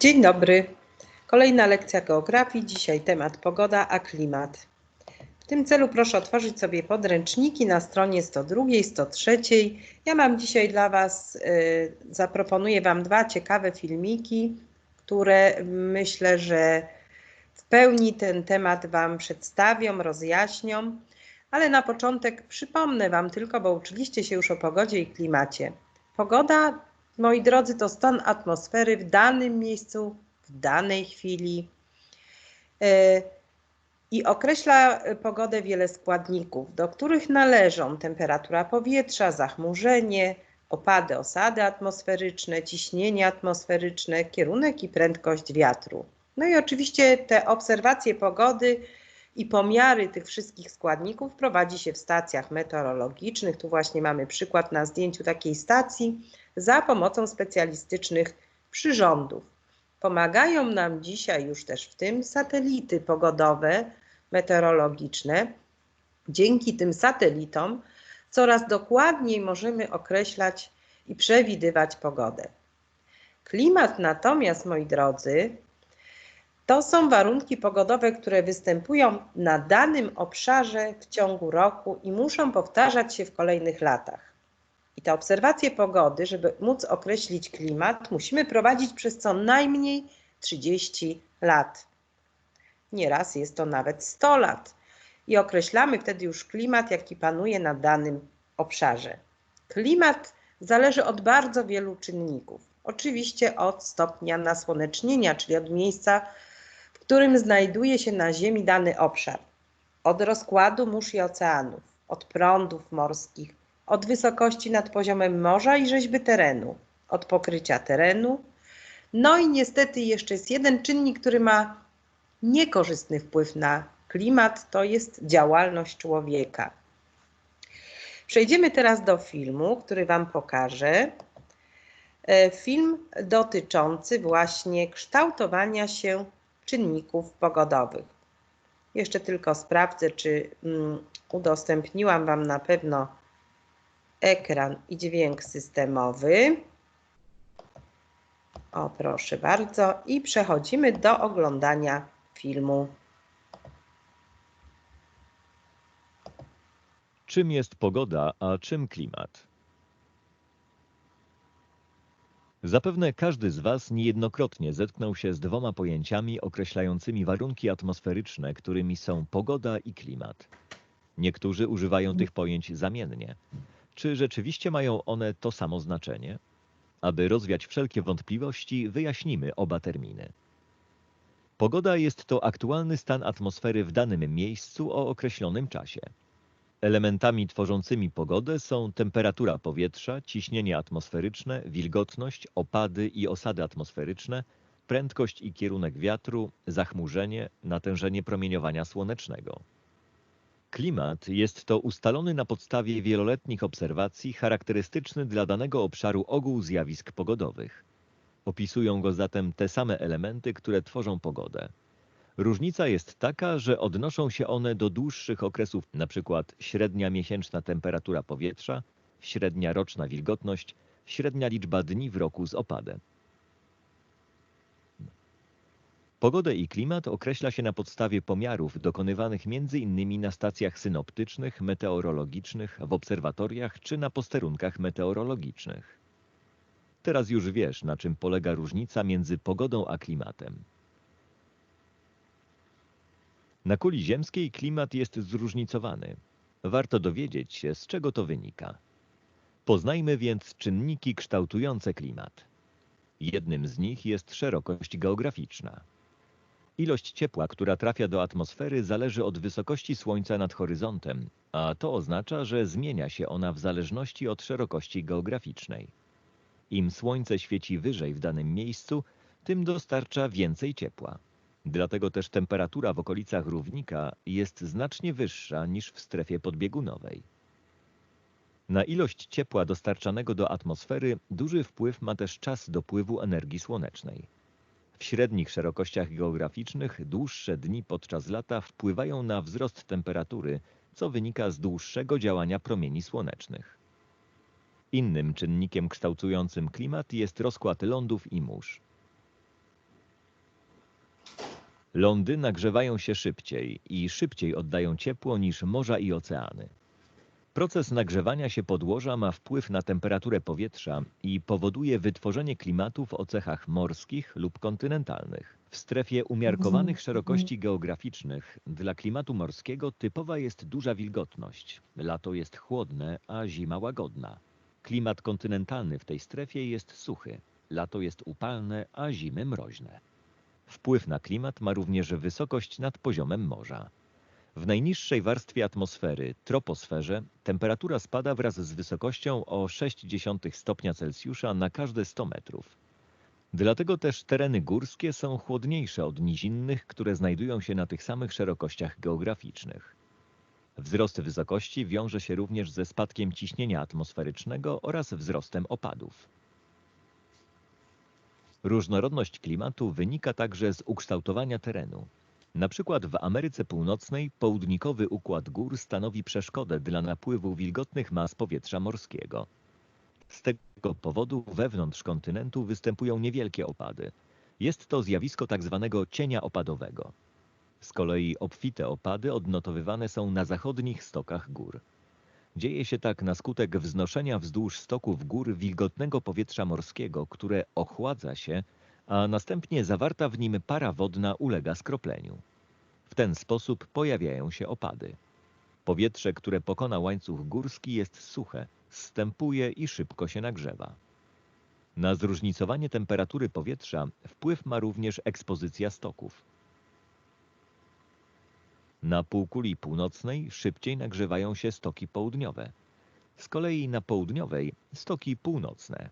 Dzień dobry. Kolejna lekcja geografii. Dzisiaj temat pogoda a klimat. W tym celu proszę otworzyć sobie podręczniki na stronie 102, 103. Ja mam dzisiaj dla Was, y, zaproponuję Wam dwa ciekawe filmiki, które myślę, że w pełni ten temat Wam przedstawią, rozjaśnią. Ale na początek przypomnę Wam tylko, bo uczyliście się już o pogodzie i klimacie. Pogoda, moi drodzy, to stan atmosfery w danym miejscu, w danej chwili. E, I określa pogodę wiele składników, do których należą temperatura powietrza, zachmurzenie, opady, osady atmosferyczne, ciśnienie atmosferyczne, kierunek i prędkość wiatru. No i oczywiście te obserwacje pogody i pomiary tych wszystkich składników prowadzi się w stacjach meteorologicznych. Tu właśnie mamy przykład na zdjęciu takiej stacji za pomocą specjalistycznych przyrządów. Pomagają nam dzisiaj już też w tym satelity pogodowe, meteorologiczne. Dzięki tym satelitom coraz dokładniej możemy określać i przewidywać pogodę. Klimat natomiast, moi drodzy, to są warunki pogodowe, które występują na danym obszarze w ciągu roku i muszą powtarzać się w kolejnych latach. I te obserwacje pogody, żeby móc określić klimat, musimy prowadzić przez co najmniej 30 lat. Nieraz jest to nawet 100 lat. I określamy wtedy już klimat, jaki panuje na danym obszarze. Klimat zależy od bardzo wielu czynników. Oczywiście od stopnia nasłonecznienia, czyli od miejsca, w którym znajduje się na Ziemi dany obszar. Od rozkładu mórz i oceanów, od prądów morskich, od wysokości nad poziomem morza i rzeźby terenu, od pokrycia terenu. No i niestety jeszcze jest jeden czynnik, który ma niekorzystny wpływ na klimat, to jest działalność człowieka. Przejdziemy teraz do filmu, który Wam pokażę. E, film dotyczący właśnie kształtowania się czynników pogodowych. Jeszcze tylko sprawdzę, czy mm, udostępniłam Wam na pewno ekran i dźwięk systemowy. O, proszę bardzo. I przechodzimy do oglądania filmu. Czym jest pogoda, a czym klimat? Zapewne każdy z Was niejednokrotnie zetknął się z dwoma pojęciami określającymi warunki atmosferyczne, którymi są pogoda i klimat. Niektórzy używają tych pojęć zamiennie. Czy rzeczywiście mają one to samo znaczenie? Aby rozwiać wszelkie wątpliwości, wyjaśnimy oba terminy. Pogoda jest to aktualny stan atmosfery w danym miejscu o określonym czasie. Elementami tworzącymi pogodę są temperatura powietrza, ciśnienie atmosferyczne, wilgotność, opady i osady atmosferyczne, prędkość i kierunek wiatru, zachmurzenie, natężenie promieniowania słonecznego. Klimat jest to ustalony na podstawie wieloletnich obserwacji charakterystyczny dla danego obszaru ogół zjawisk pogodowych. Opisują go zatem te same elementy, które tworzą pogodę. Różnica jest taka, że odnoszą się one do dłuższych okresów, np. średnia miesięczna temperatura powietrza, średnia roczna wilgotność, średnia liczba dni w roku z opadem. Pogodę i klimat określa się na podstawie pomiarów dokonywanych m.in. na stacjach synoptycznych, meteorologicznych, w obserwatoriach czy na posterunkach meteorologicznych. Teraz już wiesz, na czym polega różnica między pogodą a klimatem. Na kuli ziemskiej klimat jest zróżnicowany. Warto dowiedzieć się, z czego to wynika. Poznajmy więc czynniki kształtujące klimat. Jednym z nich jest szerokość geograficzna. Ilość ciepła, która trafia do atmosfery, zależy od wysokości Słońca nad horyzontem, a to oznacza, że zmienia się ona w zależności od szerokości geograficznej. Im Słońce świeci wyżej w danym miejscu, tym dostarcza więcej ciepła. Dlatego też temperatura w okolicach równika jest znacznie wyższa niż w strefie podbiegunowej. Na ilość ciepła dostarczanego do atmosfery duży wpływ ma też czas dopływu energii słonecznej. W średnich szerokościach geograficznych dłuższe dni podczas lata wpływają na wzrost temperatury, co wynika z dłuższego działania promieni słonecznych. Innym czynnikiem kształtującym klimat jest rozkład lądów i mórz. Lądy nagrzewają się szybciej i szybciej oddają ciepło niż morza i oceany. Proces nagrzewania się podłoża ma wpływ na temperaturę powietrza i powoduje wytworzenie klimatów o cechach morskich lub kontynentalnych. W strefie umiarkowanych szerokości geograficznych dla klimatu morskiego typowa jest duża wilgotność. Lato jest chłodne, a zima łagodna. Klimat kontynentalny w tej strefie jest suchy. Lato jest upalne, a zimy mroźne. Wpływ na klimat ma również wysokość nad poziomem morza. W najniższej warstwie atmosfery, troposferze, temperatura spada wraz z wysokością o 0,6 stopnia Celsjusza na każde 100 metrów. Dlatego też tereny górskie są chłodniejsze od nizinnych, które znajdują się na tych samych szerokościach geograficznych. Wzrost wysokości wiąże się również ze spadkiem ciśnienia atmosferycznego oraz wzrostem opadów. Różnorodność klimatu wynika także z ukształtowania terenu. Na przykład w Ameryce Północnej południkowy układ gór stanowi przeszkodę dla napływu wilgotnych mas powietrza morskiego. Z tego powodu wewnątrz kontynentu występują niewielkie opady. Jest to zjawisko tak zwanego cienia opadowego. Z kolei obfite opady odnotowywane są na zachodnich stokach gór. Dzieje się tak na skutek wznoszenia wzdłuż stoków gór wilgotnego powietrza morskiego, które ochładza się, a następnie zawarta w nim para wodna ulega skropleniu. W ten sposób pojawiają się opady. Powietrze, które pokona łańcuch górski jest suche, zstępuje i szybko się nagrzewa. Na zróżnicowanie temperatury powietrza wpływ ma również ekspozycja stoków. Na półkuli północnej szybciej nagrzewają się stoki południowe. Z kolei na południowej stoki północne.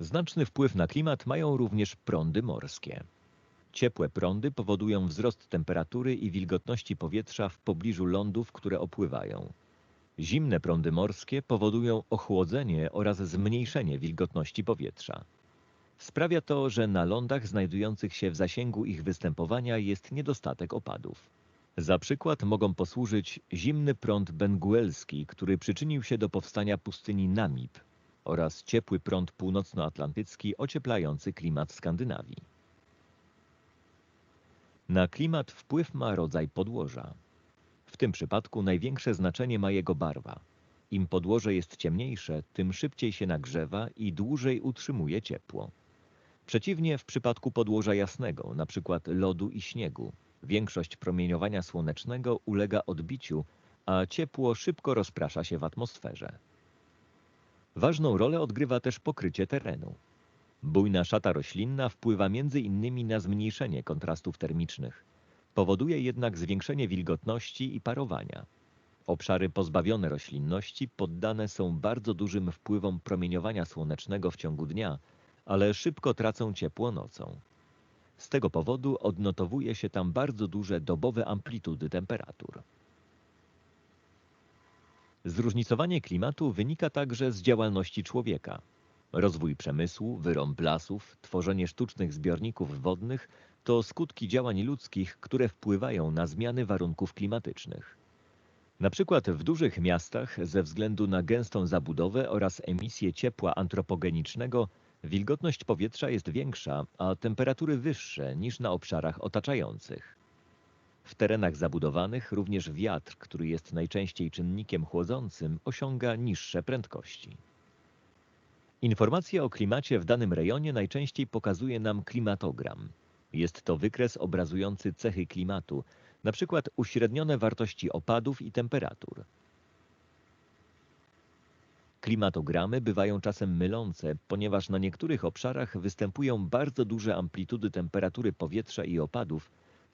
Znaczny wpływ na klimat mają również prądy morskie. Ciepłe prądy powodują wzrost temperatury i wilgotności powietrza w pobliżu lądów, które opływają. Zimne prądy morskie powodują ochłodzenie oraz zmniejszenie wilgotności powietrza. Sprawia to, że na lądach znajdujących się w zasięgu ich występowania jest niedostatek opadów. Za przykład mogą posłużyć zimny prąd benguelski, który przyczynił się do powstania pustyni Namib oraz ciepły prąd północnoatlantycki ocieplający klimat Skandynawii. Na klimat wpływ ma rodzaj podłoża. W tym przypadku największe znaczenie ma jego barwa. Im podłoże jest ciemniejsze, tym szybciej się nagrzewa i dłużej utrzymuje ciepło. Przeciwnie w przypadku podłoża jasnego, np. lodu i śniegu, większość promieniowania słonecznego ulega odbiciu, a ciepło szybko rozprasza się w atmosferze. Ważną rolę odgrywa też pokrycie terenu. Bujna szata roślinna wpływa innymi na zmniejszenie kontrastów termicznych. Powoduje jednak zwiększenie wilgotności i parowania. Obszary pozbawione roślinności poddane są bardzo dużym wpływom promieniowania słonecznego w ciągu dnia, ale szybko tracą ciepło nocą. Z tego powodu odnotowuje się tam bardzo duże dobowe amplitudy temperatur. Zróżnicowanie klimatu wynika także z działalności człowieka. Rozwój przemysłu, wyrąb lasów, tworzenie sztucznych zbiorników wodnych to skutki działań ludzkich, które wpływają na zmiany warunków klimatycznych. Na przykład w dużych miastach ze względu na gęstą zabudowę oraz emisję ciepła antropogenicznego wilgotność powietrza jest większa, a temperatury wyższe niż na obszarach otaczających. W terenach zabudowanych również wiatr, który jest najczęściej czynnikiem chłodzącym, osiąga niższe prędkości. Informacje o klimacie w danym rejonie najczęściej pokazuje nam klimatogram. Jest to wykres obrazujący cechy klimatu, przykład uśrednione wartości opadów i temperatur. Klimatogramy bywają czasem mylące, ponieważ na niektórych obszarach występują bardzo duże amplitudy temperatury powietrza i opadów,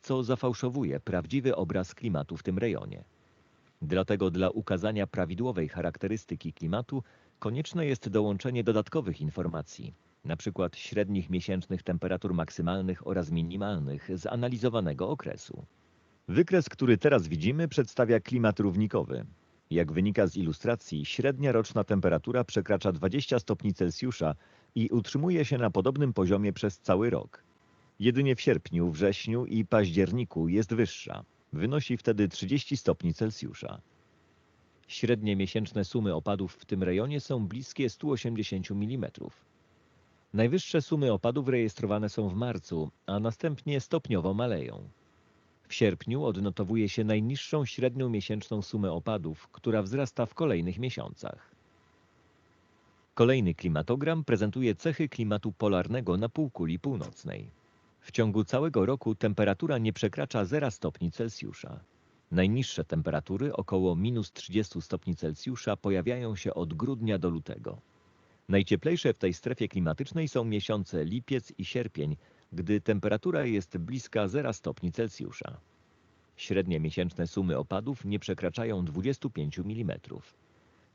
co zafałszowuje prawdziwy obraz klimatu w tym rejonie. Dlatego dla ukazania prawidłowej charakterystyki klimatu konieczne jest dołączenie dodatkowych informacji, np. średnich miesięcznych temperatur maksymalnych oraz minimalnych z analizowanego okresu. Wykres, który teraz widzimy, przedstawia klimat równikowy. Jak wynika z ilustracji, średnia roczna temperatura przekracza 20 stopni Celsjusza i utrzymuje się na podobnym poziomie przez cały rok. Jedynie w sierpniu, wrześniu i październiku jest wyższa. Wynosi wtedy 30 stopni Celsjusza. Średnie miesięczne sumy opadów w tym rejonie są bliskie 180 mm. Najwyższe sumy opadów rejestrowane są w marcu, a następnie stopniowo maleją. W sierpniu odnotowuje się najniższą średnią miesięczną sumę opadów, która wzrasta w kolejnych miesiącach. Kolejny klimatogram prezentuje cechy klimatu polarnego na półkuli północnej. W ciągu całego roku temperatura nie przekracza 0 stopni Celsjusza. Najniższe temperatury około minus 30 stopni Celsjusza pojawiają się od grudnia do lutego. Najcieplejsze w tej strefie klimatycznej są miesiące lipiec i sierpień, gdy temperatura jest bliska 0 stopni Celsjusza. Średnie miesięczne sumy opadów nie przekraczają 25 mm.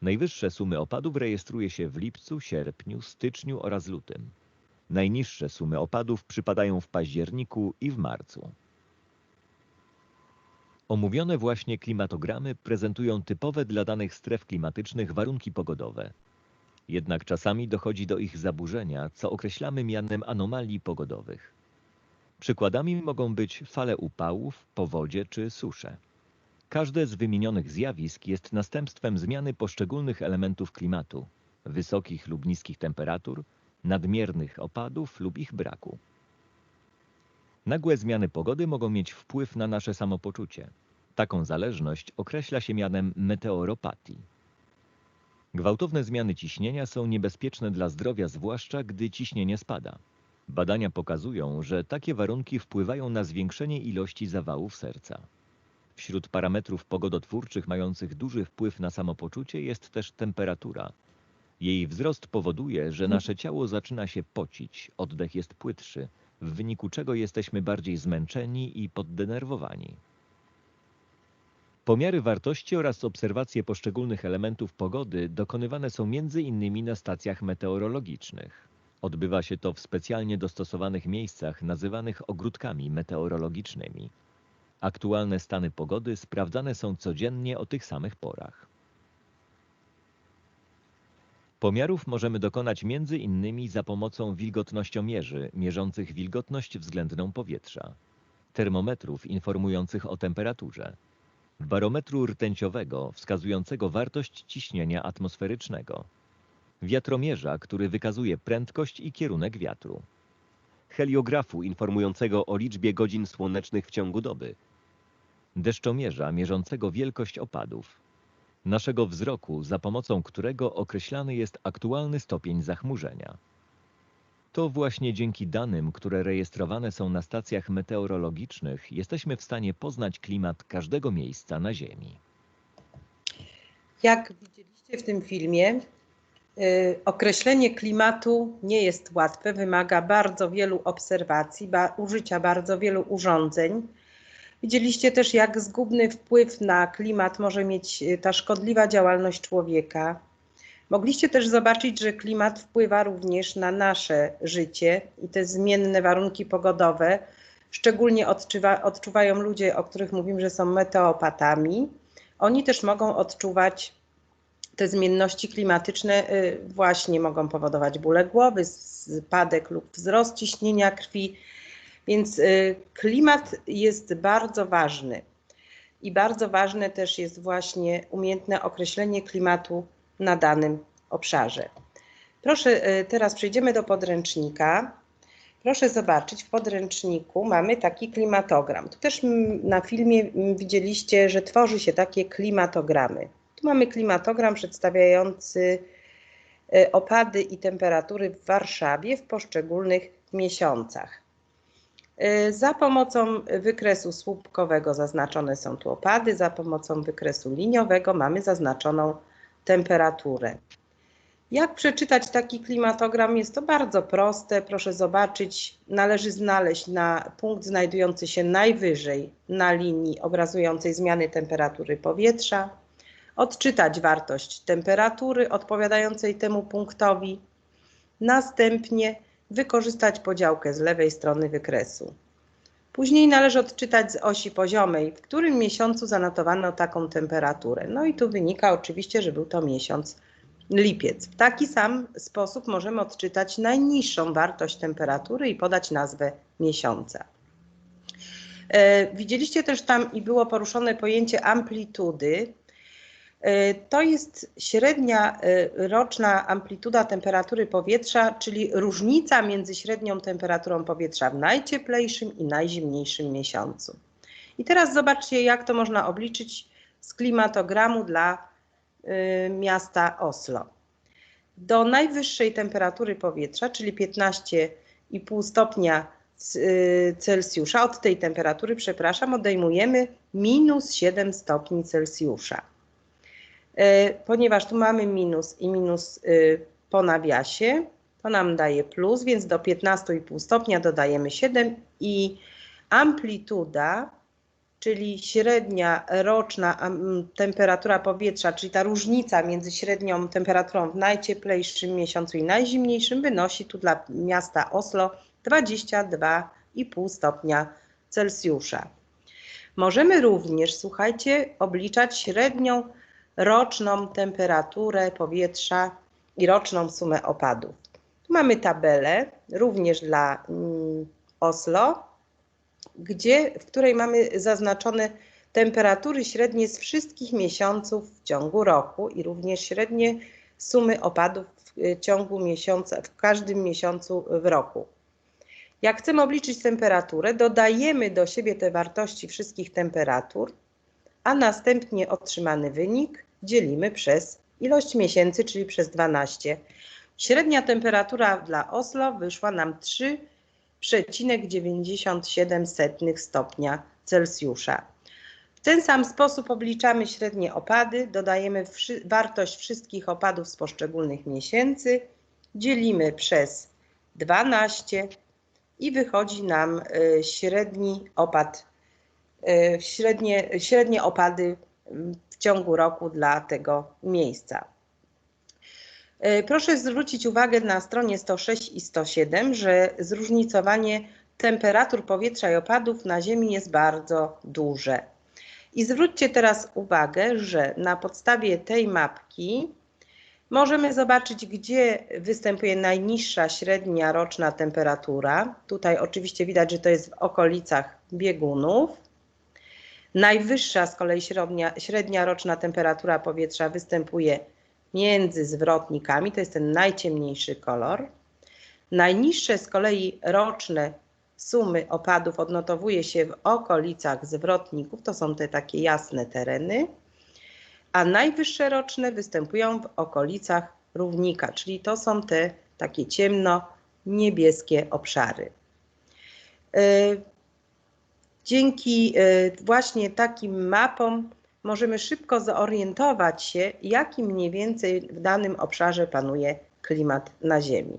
Najwyższe sumy opadów rejestruje się w lipcu, sierpniu, styczniu oraz lutym. Najniższe sumy opadów przypadają w październiku i w marcu. Omówione właśnie klimatogramy prezentują typowe dla danych stref klimatycznych warunki pogodowe. Jednak czasami dochodzi do ich zaburzenia, co określamy mianem anomalii pogodowych. Przykładami mogą być fale upałów, powodzie czy susze. Każde z wymienionych zjawisk jest następstwem zmiany poszczególnych elementów klimatu, wysokich lub niskich temperatur, nadmiernych opadów lub ich braku. Nagłe zmiany pogody mogą mieć wpływ na nasze samopoczucie. Taką zależność określa się mianem meteoropatii. Gwałtowne zmiany ciśnienia są niebezpieczne dla zdrowia, zwłaszcza gdy ciśnienie spada. Badania pokazują, że takie warunki wpływają na zwiększenie ilości zawałów serca. Wśród parametrów pogodotwórczych mających duży wpływ na samopoczucie jest też temperatura. Jej wzrost powoduje, że nasze ciało zaczyna się pocić, oddech jest płytszy, w wyniku czego jesteśmy bardziej zmęczeni i poddenerwowani. Pomiary wartości oraz obserwacje poszczególnych elementów pogody dokonywane są między innymi na stacjach meteorologicznych. Odbywa się to w specjalnie dostosowanych miejscach nazywanych ogródkami meteorologicznymi. Aktualne stany pogody sprawdzane są codziennie o tych samych porach. Pomiarów możemy dokonać między innymi za pomocą wilgotnościomierzy mierzących wilgotność względną powietrza, termometrów informujących o temperaturze, barometru rtęciowego wskazującego wartość ciśnienia atmosferycznego, wiatromierza, który wykazuje prędkość i kierunek wiatru, heliografu informującego o liczbie godzin słonecznych w ciągu doby, deszczomierza mierzącego wielkość opadów, naszego wzroku, za pomocą którego określany jest aktualny stopień zachmurzenia. To właśnie dzięki danym, które rejestrowane są na stacjach meteorologicznych, jesteśmy w stanie poznać klimat każdego miejsca na Ziemi. Jak widzieliście w tym filmie, y, określenie klimatu nie jest łatwe, wymaga bardzo wielu obserwacji, ba, użycia bardzo wielu urządzeń. Widzieliście też, jak zgubny wpływ na klimat może mieć y, ta szkodliwa działalność człowieka. Mogliście też zobaczyć, że klimat wpływa również na nasze życie i te zmienne warunki pogodowe. Szczególnie odczuwa, odczuwają ludzie, o których mówimy, że są meteopatami. Oni też mogą odczuwać te zmienności klimatyczne, y, właśnie mogą powodować bóle głowy, spadek lub wzrost ciśnienia krwi. Więc y, klimat jest bardzo ważny. I bardzo ważne też jest właśnie umiejętne określenie klimatu na danym obszarze. Proszę, y, teraz przejdziemy do podręcznika. Proszę zobaczyć, w podręczniku mamy taki klimatogram. Tu też na filmie widzieliście, że tworzy się takie klimatogramy. Tu mamy klimatogram przedstawiający y, opady i temperatury w Warszawie w poszczególnych miesiącach. Y, za pomocą wykresu słupkowego zaznaczone są tu opady, za pomocą wykresu liniowego mamy zaznaczoną temperaturę. Jak przeczytać taki klimatogram? Jest to bardzo proste. Proszę zobaczyć, należy znaleźć na punkt znajdujący się najwyżej na linii obrazującej zmiany temperatury powietrza, odczytać wartość temperatury odpowiadającej temu punktowi, następnie wykorzystać podziałkę z lewej strony wykresu. Później należy odczytać z osi poziomej, w którym miesiącu zanotowano taką temperaturę. No i tu wynika oczywiście, że był to miesiąc lipiec. W taki sam sposób możemy odczytać najniższą wartość temperatury i podać nazwę miesiąca. E, widzieliście też tam i było poruszone pojęcie amplitudy. Y, To jest średnia y, roczna amplituda temperatury powietrza, czyli różnica między średnią temperaturą powietrza w najcieplejszym i najzimniejszym miesiącu. I teraz zobaczcie, jak to można obliczyć z klimatogramu dla y, miasta Oslo. Do najwyższej temperatury powietrza, czyli 15,5 stopnia Celsjusza, od tej temperatury, przepraszam, odejmujemy minus 7 stopni Celsjusza. E, Ponieważ tu mamy minus i minus y, po nawiasie, to nam daje plus, więc do 15,5 stopnia dodajemy 7 i amplituda, czyli średnia roczna temperatura powietrza, czyli ta różnica między średnią temperaturą w najcieplejszym miesiącu i najzimniejszym wynosi tu dla miasta Oslo 22,5 stopnia Celsjusza. Możemy również, słuchajcie, obliczać średnią roczną temperaturę powietrza i roczną sumę opadów. Tu mamy tabelę również dla mm, Oslo, gdzie, w której mamy zaznaczone temperatury średnie z wszystkich miesiąców w ciągu roku i również średnie sumy opadów w y, ciągu miesiąca, w każdym miesiącu w roku. Jak chcemy obliczyć temperaturę, dodajemy do siebie te wartości wszystkich temperatur, a następnie otrzymany wynik dzielimy przez ilość miesięcy, czyli przez 12. Średnia temperatura dla Oslo wyszła nam 3,97 stopnia Celsjusza. W ten sam sposób obliczamy średnie opady, dodajemy wszy- wartość wszystkich opadów z poszczególnych miesięcy, dzielimy przez 12 i wychodzi nam y, średni opad, średnie, średnie opady mm, w ciągu roku dla tego miejsca. Y, Proszę zwrócić uwagę na stronie 106 i 107, że zróżnicowanie temperatur powietrza i opadów na Ziemi jest bardzo duże. I zwróćcie teraz uwagę, że na podstawie tej mapki możemy zobaczyć, gdzie występuje najniższa średnia roczna temperatura. Tutaj oczywiście widać, że to jest w okolicach biegunów. Najwyższa z kolei średnia, średnia roczna temperatura powietrza występuje między zwrotnikami, to jest ten najciemniejszy kolor. Najniższe z kolei roczne sumy opadów odnotowuje się w okolicach zwrotników, to są te takie jasne tereny, a najwyższe roczne występują w okolicach równika, czyli to są te takie ciemno-niebieskie obszary. Y, Dzięki y, właśnie takim mapom możemy szybko zorientować się, jaki mniej więcej w danym obszarze panuje klimat na Ziemi.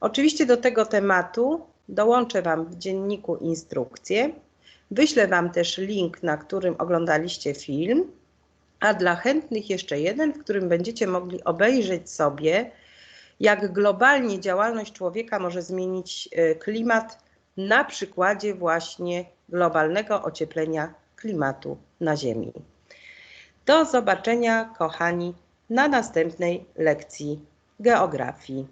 Oczywiście do tego tematu dołączę Wam w dzienniku instrukcję. Wyślę Wam też link, na którym oglądaliście film, a dla chętnych jeszcze jeden, w którym będziecie mogli obejrzeć sobie, jak globalnie działalność człowieka może zmienić y, klimat na przykładzie właśnie globalnego ocieplenia klimatu na Ziemi. Do zobaczenia, kochani, na następnej lekcji geografii.